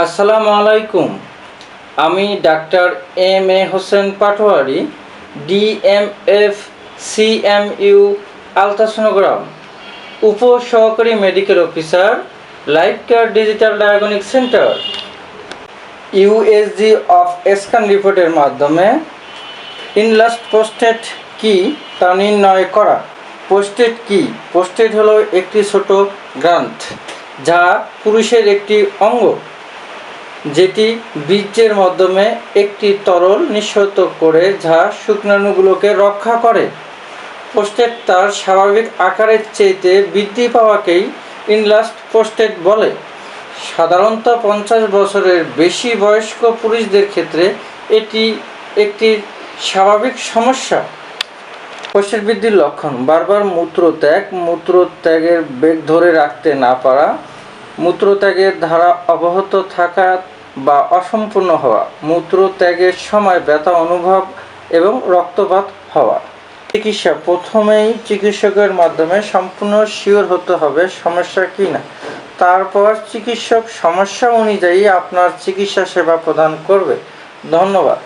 আসসালামু আলাইকুম। আমি doctor M A Hossain Patwari, DMF CMU ultrasonogram উপ সহকারী medical officer life care digital diagnostic centre, USG of scan রিপোর্টের মাধ্যমে ইনলাস্ট পোস্টেট কি তা নির্ণয় করা। পোস্টেট কি? পোস্টেট হলো একটি ছোট গ্রান্থ যা পুরুষের একটি অঙ্গ। যেটি বীর্যের মাধ্যমে একটি তরল নিঃসৃত করে যা শুক্রাণুগুলোকে রক্ষা করে। পোস্টেট তার স্বাভাবিক আকারের চেয়েতে বৃদ্ধি পাওয়াকেই ইনলাস্ট পোস্টেট বলে। সাধারণত পঞ্চাশ বছরের বেশি বয়স্ক পুরুষদের ক্ষেত্রে এটি একটি স্বাভাবিক সমস্যা। কোষের বৃদ্ধির লক্ষণ, বারবার মূত্রত্যাগ, মূত্রত্যাগের বেগ ধরে রাখতে না পারা মূত্রত্যাগের ধারা অব্যাহত থাকা বা অসম্পূর্ণ হওয়া, মূত্রত্যাগের সময় ব্যথা অনুভব এবং রক্তপাত হওয়া। চিকিৎসা প্রথমেই চিকিৎসকের মাধ্যমে সম্পূর্ণ শিওর হতে হবে সমস্যা কি না। তারপর চিকিৎসক সমস্যা অনুযায়ী আপনার চিকিৎসা সেবা প্রদান করবে। ধন্যবাদ।